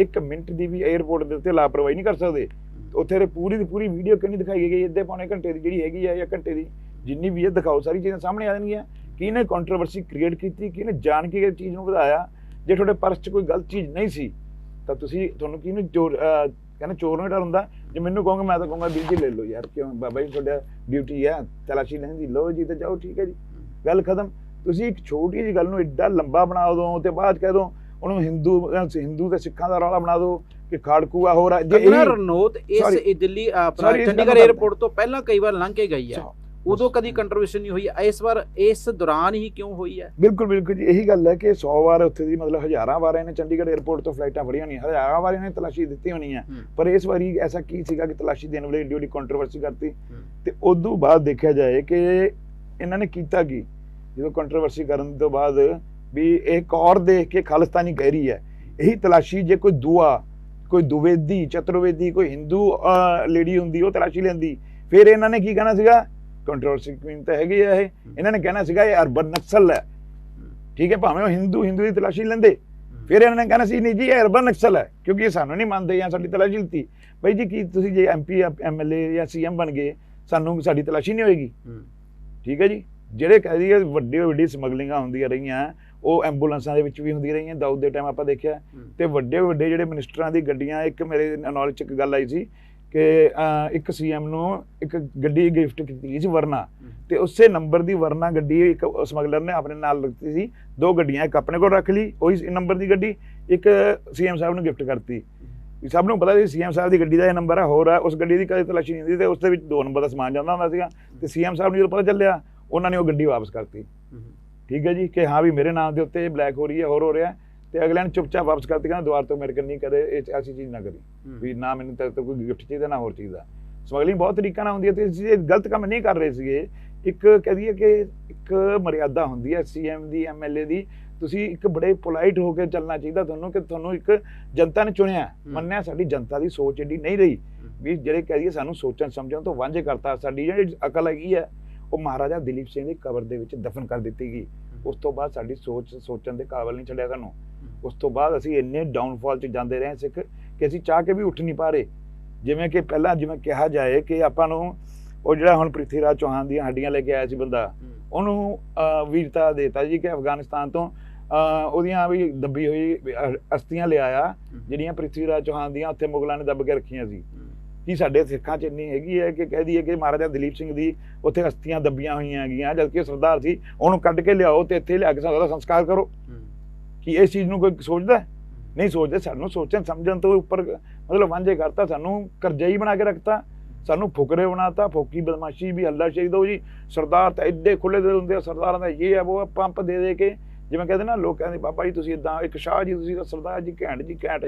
ਇੱਕ ਮਿੰਟ ਦੀ ਵੀ 에어ਪੋਰਟ ਦੇ ਉੱਤੇ ਲਾਪਰਵਾਹੀ ਨਹੀਂ ਕਰ ਸਕਦੇ। ਉੱਥੇ ਦੇ ਪੂਰੀ ਦੀ ਪੂਰੀ ਵੀਡੀਓ ਕਿੰਨੀ ਦਿਖਾਈ ਗਈ ਅੱਧੇ ਪੌਣੇ ਘੰਟੇ ਦੀ ਜਿਹੜੀ ਹੈਗੀ ਆ ਜਾਂ ਘੰਟੇ ਦੀ ਜਿੰਨੀ ਵੀ ਇਹ ਦਿਖਾਓ। ਸਾਰੀ ਚੀਜ਼ਾਂ ਸਾਹਮਣੇ ਆ ਜਾਣਗੀਆਂ। ਕਿਹਨੇ ਕੰਟਰੋਵਰਸੀ ਕ੍ਰੀਏਟ ਕੀਤੀ? ਕਿਹਨੇ ਜਾਣ ਕੇ ਇਹ ਚੀਜ਼ ਨੂੰ ਵਧਾਇਆ? ਜੇ ਤੁਹਾਡੇ ਪਰਸ 'ਚ ਕੋਈ ਗਲਤ ਚੀਜ਼ ਨਹੀਂ ਸੀ ਤਾਂ ਤੁਸੀਂ ਤੁਹਾਨੂੰ ਕਿਹਨੂੰ ਚੋਰ ਅਹ, ਕਹਿੰਦੇ ਚੋਰ ਨੂੰ ਡਰ ਹੁੰਦਾ? ਜੇ ਮੈਨੂੰ ਕਹੋਗੇ ਮੈਂ ਤਾਂ ਕਹੂੰਗਾ ਵੀਰ ਜੀ ਲੈ ਲਓ ਯਾਰ ਕਿਉਂ? ਬਾਬਾ ਜੀ ਤੁਹਾਡਾ ਡਿਊਟੀ ਹੈ ਤਲਾਸ਼ੀ ਲੈਂਦੀ ਲਓ ਜੀ ਤੇ ਜਾਓ ਠੀਕ ਹੈ ਜੀ। ਗੱਲ ਖਤਮ। ਤੁਸੀਂ ਇੱਕ ਛੋਟੀ ਜਿਹੀ ਗੱਲ ਨੂੰ ਐਡਾ ਲੰਬਾ ਬਣਾ ਦੋ ਤੇ ਬਾਅਦ 'ਚ ਕਹਿ ਦੋ ਉਹਨੂੰ ਹਿੰਦੂ ਹਿੰਦੂ ਤੇ ਸਿੱਖਾਂ ਦਾ ਰੌਲਾ ਬਣਾ ਦੋ ਕਿ ਖਾੜਕੂ ਆ ਹੋਰ ਆ। ਜੇ ਇਹੀ- ਰਣੌਤ ਇਸ ਦਿੱਲੀ ਆਪਣਾ ਚੰਡੀਗੜ੍ਹ 에ਅਰਪੋਰਟ ਤੋਂ ਪਹਿਲਾਂ ਕਈ ਵਾਰ ਲੰਘ ਕੇ ਗਈ ਹੈ। ਉਦੋਂ ਕਦੀ ਕੰਟਰੋਵਰਸੀ ਨਹੀਂ ਹੋਈ ਇਸ ਵਾਰ ਇਸ ਦੌਰਾਨ ਹੀ ਕਿਉਂ ਹੋਈ ਹੈ? ਬਿਲਕੁਲ ਬਿਲਕੁਲ ਜੀ। ਇਹੀ ਗੱਲ ਹੈ ਕਿ 100 ਵਾਰ ਉੱਥੇ ਦੀ ਮਤਲਬ ਹਜ਼ਾਰਾਂ ਵਾਰ ਇਹਨੇ ਚੰਡੀਗੜ੍ਹ 에ਅਰਪੋਰਟ ਤੋਂ ਫਲਾਈਟਾਂ ਫੜੀਆਂ ਹੋਣੀਆਂ। ਹਜ਼ਾਰਾਂ ਵਾਰ ਇਹਨੇ ਤਲਾਸ਼ੀ ਦਿੱਤੀ ਹੋਣੀ ਹੈ। ਪਰ ਇਸ ਵਾਰੀ ਐਸਾ ਕੀ ਸੀਗਾ ਕਿ ਤਲਾਸ਼ੀ ਦੇਣ ਵੇਲੇ ਏਡੀ ਏਡੀ ਕੰਟਰੋਵਰਸੀ ਕਰਤੀ। ਤੇ ਉਦੋਂ ਬਾਅਦ ਦੇਖਿਆ ਜਾਏ ਕਿ ਇਹਨਾਂ ਨੇ ਕੀਤਾ ਕੀ? ਜਦੋਂ ਕੰਟਰੋਵਰਸੀ ਕਰਨ ਤੋਂ ਬਾਅਦ ਵੀ ਇਹ ਇੱਕ ਔਰ ਦੇਖ ਕੇ ਖਾਲਿਸਤਾਨੀ ਕਹਿ ਰਹੀ ਹੈ। ਇਹੀ ਤਲਾਸ਼ੀ ਜੇ ਕੋਈ ਦੁਆ ਕੋਈ ਦੁਵੇਦੀ ਚਤੁਰਵੇਦੀ ਕੋਈ ਹਿੰਦੂ ਲੇਡੀ ਹੁੰਦੀ ਉਹ ਤਲਾਸ਼ੀ ਲੈਂਦੀ। ਫਿਰ ਇਹਨਾਂ ਨੇ ਕੀ ਕਹਿਣਾ ਸੀਗਾ? ਕੰਟਰੋਵਰਸੀ ਕੁਈਨ ਤਾਂ ਹੈਗੀ ਆ ਇਹ। ਇਹਨਾਂ ਨੇ ਕਹਿਣਾ ਸੀਗਾ ਇਹ ਅਰਬਨ ਨਕਸਲ ਹੈ। ਠੀਕ ਹੈ ਭਾਵੇਂ ਉਹ ਹਿੰਦੂ ਹਿੰਦੂ ਦੀ ਤਲਾਸ਼ੀ ਲੈਂਦੇ। ਫਿਰ ਇਹਨਾਂ ਨੇ ਕਹਿਣਾ ਸੀ ਨਹੀਂ ਜੀ ਇਹ ਅਰਬਨ ਨਕਸਲ ਹੈ ਕਿਉਂਕਿ ਇਹ ਸਾਨੂੰ ਨਹੀਂ ਮੰਨਦੇ ਜਾਂ ਸਾਡੀ ਤਲਾਸ਼ੀ ਲਿੱਤੀ ਬਈ ਜੀ ਕੀ ਤੁਸੀਂ ਜੇ ਐਮਪੀ ਐਮਐਲਏ ਜਾਂ ਸੀਐਮ ਬਣ ਗਏ ਸਾਨੂੰ ਸਾਡੀ ਤਲਾਸ਼ੀ ਨਹੀਂ ਹੋਏਗੀ। ਠੀਕ ਹੈ ਜੀ? ਜਿਹੜੇ ਕਹਿ ਦਈਏ ਵੱਡੇ ਵੱਡੀ ਸਮਗਲਿੰਗਾਂ ਹੁੰਦੀਆਂ ਰਹੀਆਂ ਉਹ ਐਂਬੂਲੈਂਸਾਂ ਦੇ ਵਿੱਚ ਵੀ ਹੁੰਦੀਆਂ ਰਹੀਆਂ ਦਾਊਦ ਦੇ ਟਾਈਮ ਆਪਾਂ ਦੇਖਿਆ। ਤੇ ਵੱਡੇ ਵੱਡੇ ਜਿਹੜੇ ਮਿਨਿਸਟਰਾਂ ਦੀ ਗੱਡੀਆਂ ਇੱਕ ਮੇਰੇ ਨੌਲੇਜ ਚ ਇੱਕ ਗੱਲ ਆਈ ਸੀ ਕਿ ਇੱਕ ਸੀਐਮ ਨੂੰ ਇੱਕ ਗੱਡੀ ਗਿਫਟ ਕੀਤੀ ਗਈ ਸੀ ਵਰਨਾ। ਤੇ ਉਸੇ ਨੰਬਰ ਦੀ ਵਰਨਾ ਗੱਡੀ ਇੱਕ ਸਮਗਲਰ ਨੇ ਆਪਣੇ ਨਾਲ ਲਿੱਤੀ ਸੀ। ਦੋ ਗੱਡੀਆਂ ਇੱਕ ਆਪਣੇ ਕੋਲ ਰੱਖ ਲਈ ਉਹੀ ਨੰਬਰ ਦੀ ਗੱਡੀ ਇੱਕ ਸੀਐਮ ਸਾਹਿਬ ਨੂੰ ਗਿਫਟ ਕਰਤੀ। ਸਭ ਨੂੰ ਪਤਾ ਸੀ ਸੀਐਮ ਸਾਹਿਬ ਦੀ ਗੱਡੀ ਦਾ ਇਹ ਨੰਬਰ ਹੈ ਹੋਰ ਹੈ ਉਸ ਗੱਡੀ ਦੀ ਕਦੇ ਤਲਾਸ਼ੀ ਨਹੀਂ ਹੁੰਦੀ ਤੇ ਉਸ ਦੇ ਵਿੱਚ ਦੋ ਨੰਬਰ ਦਾ ਸਮਾਨ ਜਾਂਦਾ ਹੁੰਦਾ ਸੀਗਾ। ਤੇ ਸੀਐਮ ਸਾਹਿਬ ਨੂੰ ਜਦੋਂ ਪਤਾ ਚੱਲਿਆ ਉਹਨਾਂ ਨੇ ਉਹ ਗੱਡੀ ਵਾਪਸ ਕਰਤੀ। ਠੀਕ ਹੈ ਜੀ ਕਿ ਹਾਂ ਵੀ ਮੇਰੇ ਨਾਮ ਦੇ ਉੱਤੇ ਬਲੈਕ ਹੋ ਰਹੀ ਹੈ ਹੋਰ ਹੋ ਰਿਹਾ ਤੇ ਅਗਲੇ ਨੇ ਚੁੱਪਚਾਪ ਵਾਪਸ ਕਰਤੀ ਕਹਿੰਦਾ ਦੁਬਾਰਾ ਤੋਂ ਮੇਰੇ ਕੋਲ ਨਹੀਂ ਕਰੇ ਇਹ ਐਸੀ ਚੀਜ਼ ਨਾ ਕਰੀ। ਵੀ ਨਾ ਮੈਨੂੰ ਤੇਰੇ ਤੋਂ ਕੋਈ ਗਿਫਟ ਚਾਹੀਦਾ ਨਾ ਹੋਰ ਚੀਜ਼ ਦਾ ਸਮਗਲਿੰਗ ਬਹੁਤ ਤਰੀਕਾ ਨਾਲ ਹੁੰਦੀ ਹੈ ਤੇ ਇਹ ਗਲਤ ਕੰਮ ਨਹੀਂ ਕਰ ਰਹੇ ਸੀਗੇ। ਇੱਕ ਕਹਿ ਦਈਏ ਕਿ ਇੱਕ ਮਰਿਆਦਾ ਹੁੰਦੀ ਹੈ ਸੀਐਮ ਦੀ ਐਮਐਲਏ ਦੀ। ਤੁਸੀਂ ਇੱਕ ਬੜੇ ਪੋਲਾਈਟ ਹੋ ਕੇ ਚੱਲਣਾ ਚਾਹੀਦਾ ਤੁਹਾਨੂੰ ਕਿ ਤੁਹਾਨੂੰ ਇੱਕ ਜਨਤਾ ਨੇ ਚੁਣਿਆ। ਮੰਨਿਆ ਸਾਡੀ ਜਨਤਾ ਦੀ ਸੋਚ ਏਡੀ ਨਹੀਂ ਰਹੀ। ਵੀ ਜਿਹੜੇ ਕਹਿ ਦਈਏ ਸਾਨੂੰ ਸੋਚਣ ਸਮਝਣ ਤੋਂ ਵਾਂਝੇ ਕਰਤਾ ਸਾਡੀ ਜਿਹੜੀ ਅਕਲ ਹੈਗੀ ਹੈ ਉਹ ਮਹਾਰਾਜਾ ਦਲੀਪ ਸਿੰਘ ਦੀ ਕਬਰ ਦੇ ਵਿੱਚ ਦਫਨ ਕਰ ਦਿੱਤੀ ਗਈ। ਉਸ ਤੋਂ ਬਾਅਦ ਸਾਡੀ ਸੋਚ ਸੋਚਣ ਦੇ ਕਾਬਿਲ ਨਹੀਂ ਛੱਡਿਆ ਸਾਨੂੰ। ਉਸ ਤੋਂ ਬਾਅਦ ਅਸੀਂ ਇੰਨੇ ਡਾਊਨਫਾਲ 'ਚ ਜਾਂਦੇ ਰਹੇ ਸਿੱਖ ਕਿ ਅਸੀਂ ਚਾਹ ਕੇ ਵੀ ਉੱਠ ਨਹੀਂ ਪਾ ਰਹੇ। ਜਿਵੇਂ ਕਿ ਪਹਿਲਾਂ ਜਿਵੇਂ ਕਿਹਾ ਜਾਏ ਕਿ ਆਪਾਂ ਨੂੰ ਉਹ ਜਿਹੜਾ ਹੁਣ ਪ੍ਰਿਥੀ ਰਾਜ ਚੌਹਾਨ ਦੀਆਂ ਹੱਡੀਆਂ ਲੈ ਕੇ ਆਇਆ ਸੀ ਬੰਦਾ ਉਹਨੂੰ ਵੀਰਤਾ ਦੇਤਾ ਜੀ ਕਿ ਅਫਗਾਨਿਸਤਾਨ ਤੋਂ ਉਹਦੀਆਂ ਵੀ ਦੱਬੀ ਹੋਈ ਅਹ, ਅਸਥੀਆਂ ਲਿਆਇਆ ਜਿਹੜੀਆਂ ਪ੍ਰਿਥੀ ਰਾਜ ਚੌਹਾਨ ਦੀਆਂ ਉੱਥੇ ਮੁਗਲਾਂ ਨੇ ਦੱਬ ਕੇ ਰੱਖੀਆਂ ਸੀ। ਕੀ ਸਾਡੇ ਸਿੱਖਾਂ 'ਚ ਇੰਨੀ ਹੈਗੀ ਹੈ ਕਿ ਕਹਿ ਦਈਏ ਕਿ ਮਹਾਰਾਜਾ ਦਲੀਪ ਸਿੰਘ ਦੀ ਉੱਥੇ ਅਸਥੀਆਂ ਦੱਬੀਆਂ ਹੋਈਆਂ ਹੈਗੀਆਂ ਜਦਕਿ ਸਰਦਾਰ ਸੀ ਉਹਨੂੰ ਕੱਢ ਕੇ ਲਿਆਓ ਤੇ ਇੱਥੇ ਲਿਆ ਕੇ ਉਹਦਾ ਸੰਸਕਾਰ ਕਰੋ। ਕੀ ਇਸ ਚੀਜ਼ ਨੂੰ ਕੋਈ ਸੋਚਦਾ? ਨਹੀਂ ਸੋਚਦੇ ਸਾਨੂੰ ਸੋਚਣ ਸਮਝਣ ਤੋਂ ਉੱਪਰ ਮਤਲਬ ਵਾਂਝੇ ਕਰਤਾ ਸਾਨੂੰ ਕਰਜ਼ਾਈ ਬਣਾ ਕੇ ਰੱਖਤਾ ਸਾਨੂੰ ਫੁਕਰੇ ਬਣਾਤਾ ਫੋਕੀ ਬਦਮਾਸ਼ੀ ਵੀ ਹੱਲਾ ਸ਼ਹੀਦ ਹੋ ਜੀ। ਸਰਦਾਰ ਤਾਂ ਐਡੇ ਖੁੱਲੇ ਦਿਲ ਹੁੰਦੇ ਆ ਸਰਦਾਰਾਂ ਦਾ ਇਹ ਹੈ ਉਹ ਪੰਪ ਦੇ ਦੇ ਕੇ ਜਿਵੇਂ ਕਹਿੰਦੇ ਨਾ ਲੋਕ ਕਹਿੰਦੇ ਬਾਬਾ ਜੀ ਤੁਸੀਂ ਇਦਾਂ ਇੱਕ ਸ਼ਾਹ ਜੀ ਤੁਸੀਂ ਤਾਂ ਸਰਦਾਰ ਜੀ ਘੈਂਟ ਜੀ ਘੈਂਟ